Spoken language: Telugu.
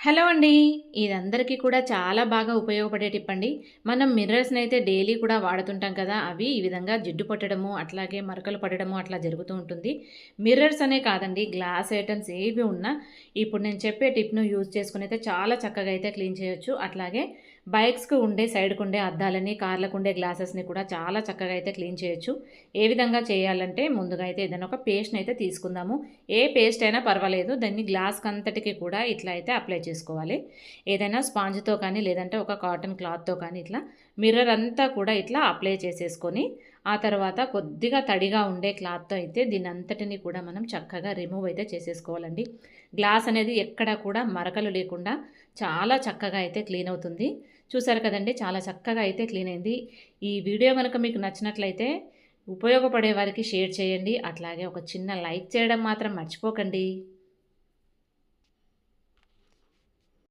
హలో అండి. ఇది అందరికీ కూడా చాలా బాగా ఉపయోగపడే టిప్ అండి మనం మిర్రర్స్ని అయితే డైలీ కూడా వాడుతుంటాం కదా అవి ఈ విధంగా జిడ్డు పట్టడము అట్లాగే మరకలు పడడము అట్లా జరుగుతూ ఉంటుంది. మిర్రర్స్ అనే కాదండి గ్లాస్ ఐటమ్స్ ఏవి ఉన్నా ఇప్పుడు నేను చెప్పే టిప్ను యూజ్ చేసుకుని అయితే చాలా చక్కగా అయితే క్లీన్ చేయొచ్చు. అట్లాగే బైక్స్కి ఉండే సైడ్కి ఉండే అద్దాలని కార్లకు ఉండే గ్లాసెస్ని కూడా చాలా చక్కగా అయితే క్లీన్ చేయొచ్చు. ఏ విధంగా చేయాలంటే ముందుగా అయితే ఏదైనా ఒక పేస్ట్ని అయితే తీసుకుందాము. ఏ పేస్ట్ అయినా పర్వాలేదు. దాన్ని గ్లాస్కి అంతటికి కూడా ఇట్లా అయితే అప్లై చేసుకోవాలి. ఏదైనా స్పాంజ్తో కానీ లేదంటే ఒక కాటన్ క్లాత్తో కానీ ఇట్లా మిర్రర్ అంతా కూడా ఇట్లా అప్లై చేసేసుకొని ఆ తర్వాత కొద్దిగా తడిగా ఉండే క్లాత్తో అయితే దీని అంతటిని కూడా మనం చక్కగా రిమూవ్ అయితే చేసేసుకోవాలండి. గ్లాస్ అనేది ఎక్కడ కూడా మరకలు లేకుండా చాలా చక్కగా అయితే క్లీన్ అవుతుంది. చూసారు కదండి చాలా చక్కగా అయితే క్లీన్ అయింది. ఈ వీడియో కనుక మీకు నచ్చినట్లయితే ఉపయోగపడే వారికి షేర్ చేయండి. అట్లాగే ఒక చిన్న లైక్ చేయడం మాత్రం మర్చిపోకండి.